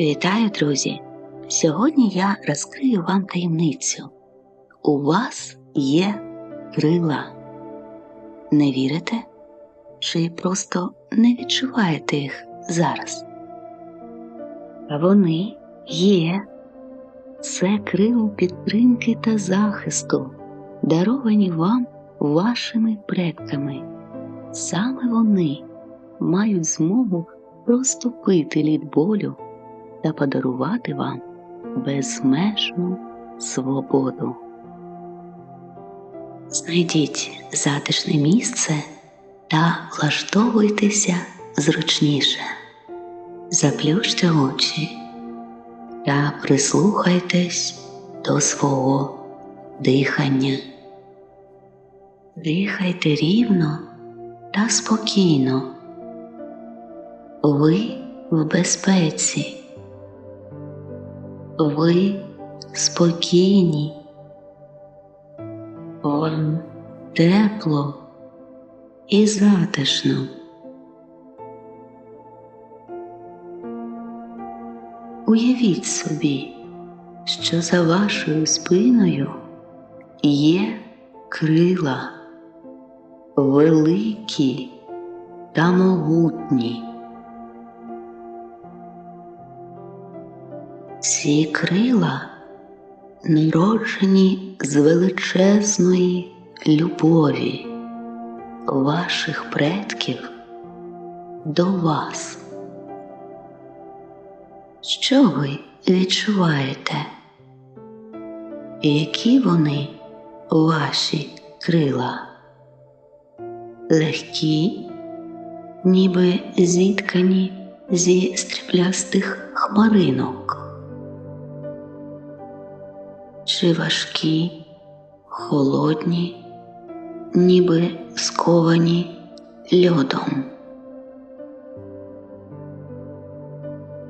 Вітаю, друзі! Сьогодні я розкрию вам таємницю. У вас є крила. Не вірите? Чи просто не відчуваєте їх зараз? Вони є. Це крила підтримки та захисту, даровані вам вашими предками. Саме вони мають змогу проступити лід болю та подарувати вам безмежну свободу. Знайдіть затишне місце та влаштовуйтеся зручніше. Заплющте очі та прислухайтесь до свого дихання. Дихайте рівно та спокійно. Ви в безпеці. Ви спокійні. Вам тепло і затишно. Уявіть собі, що за вашою спиною є крила великі та могутні. Ці крила народжені з величезної любові ваших предків до вас. Що ви відчуваєте? Які вони ваші крила? Легкі, ніби зіткані зі стріблястих хмаринок, чи важкі, холодні, ніби сковані льодом.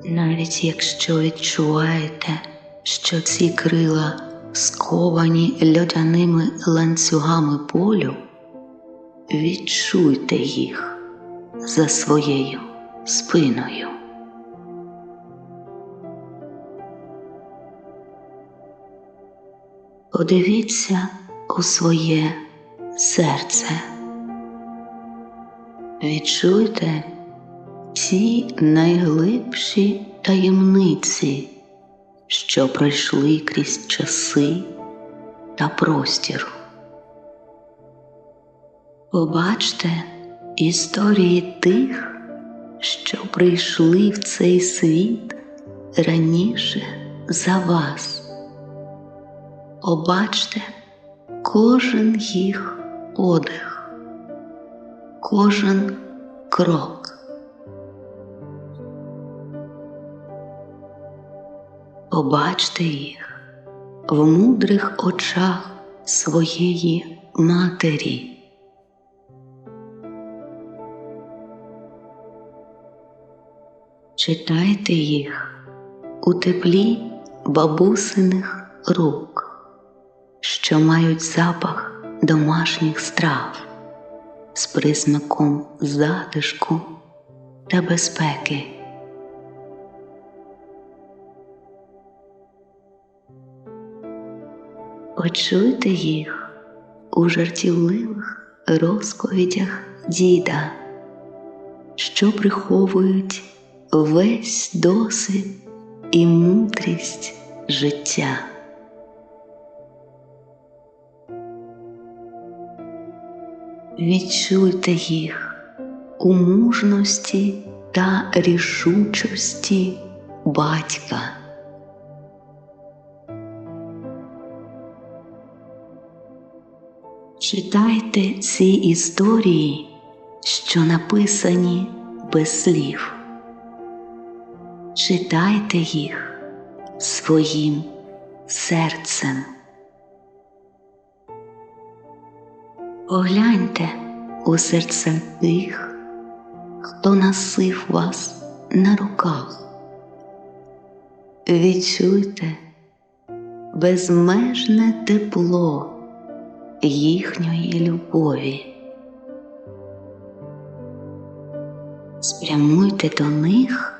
Навіть якщо відчуваєте, що ці крила сковані льодяними ланцюгами болю, відчуйте їх за своєю спиною. Подивіться у своє серце. Відчуйте ці найглибші таємниці, що пройшли крізь часи та простір. Побачте історії тих, що прийшли в цей світ раніше за вас. Побачте кожен їх подих, кожен крок. Побачте їх в мудрих очах своєї матері. Читайте їх у теплі бабусиних рук, що мають запах домашніх страв з присмаком затишку та безпеки. Почуйте їх у жартівливих розповідях діда, що приховують весь досвід і мудрість життя. Відчуйте їх у мужності та рішучості батька. Читайте ці історії, що написані без слів. Читайте їх своїм серцем. Погляньте у серце тих, хто носив вас на руках. Відчуйте безмежне тепло їхньої любові. Спрямуйте до них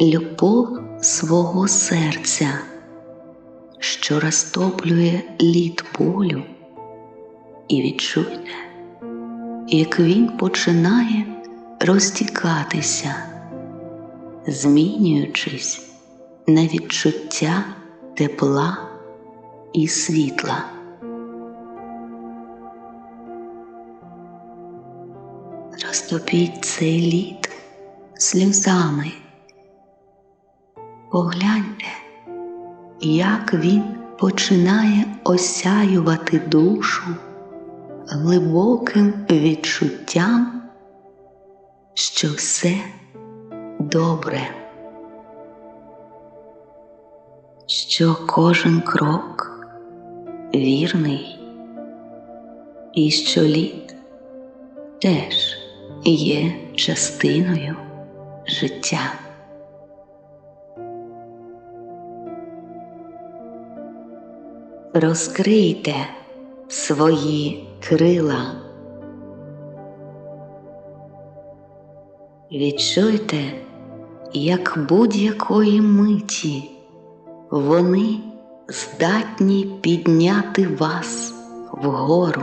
любов свого серця, що розтоплює лід болю, і відчуйте, як він починає розтікатися, змінюючись на відчуття тепла і світла. Розтопіть цей лід сльозами. Погляньте, як він починає осяювати душу глибоким відчуттям, що все добре, що кожен крок вірний, і що лід теж є частиною життя. Розкрийте свої крила. Відчуйте, як будь-якої миті вони здатні підняти вас вгору.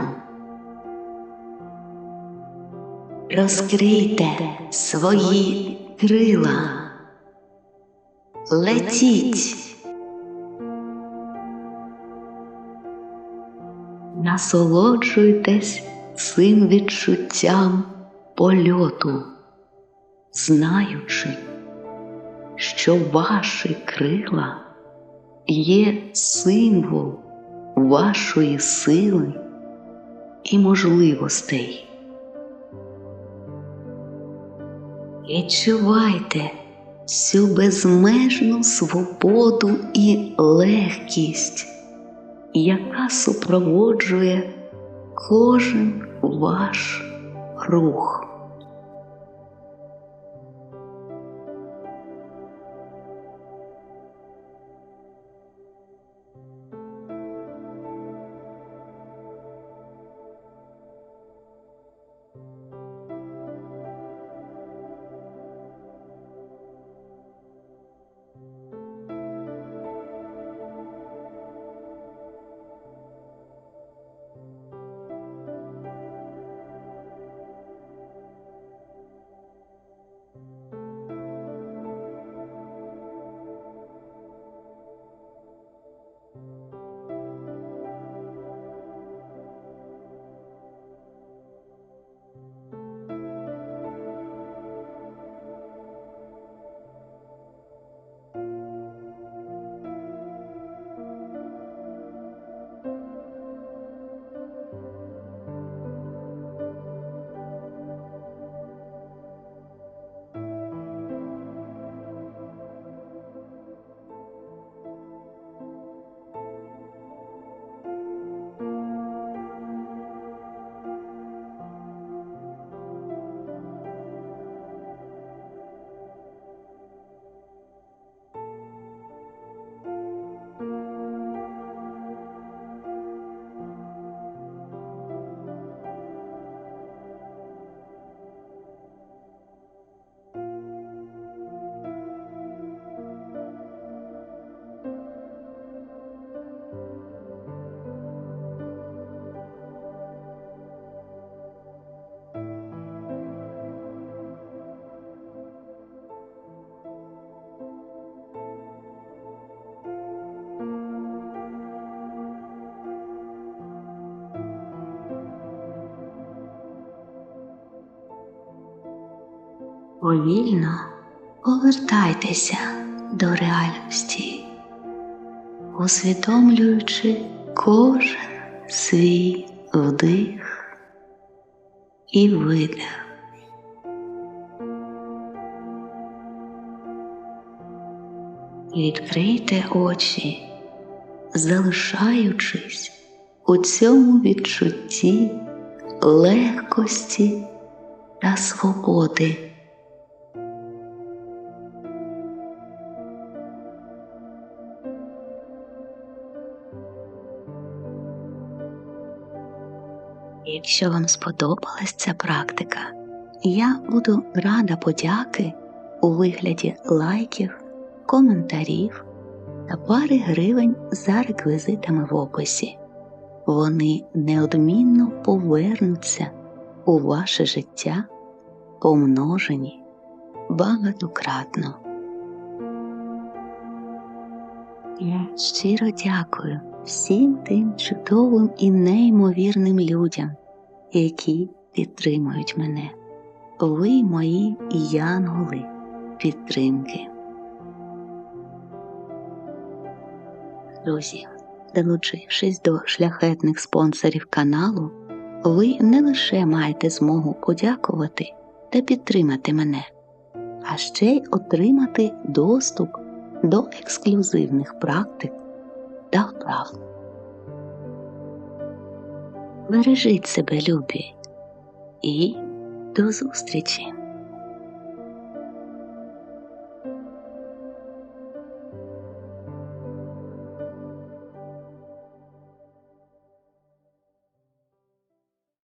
Розкрийте свої крила. Летіть. Насолоджуйтесь цим відчуттям польоту, знаючи, що ваші крила є символ вашої сили і можливостей. Відчувайте цю безмежну свободу і легкість, яка супроводжує кожен ваш рух. Повільно повертайтеся до реальності, усвідомлюючи кожен свій вдих і видих. Відкрийте очі, залишаючись у цьому відчутті легкості та свободи. Якщо вам сподобалась ця практика, я буду рада подяки у вигляді лайків, коментарів та пари гривень за реквізитами в описі. Вони неодмінно повернуться у ваше життя, помножені багатократно. Я щиро дякую всім тим чудовим і неймовірним людям, які підтримують мене. Ви мої янголи підтримки. Друзі, долучившись до шляхетних спонсорів каналу, ви не лише маєте змогу подякувати та підтримати мене, а ще й отримати доступ до ексклюзивних практик та вправ. Бережіть себе, любі, і до зустрічі!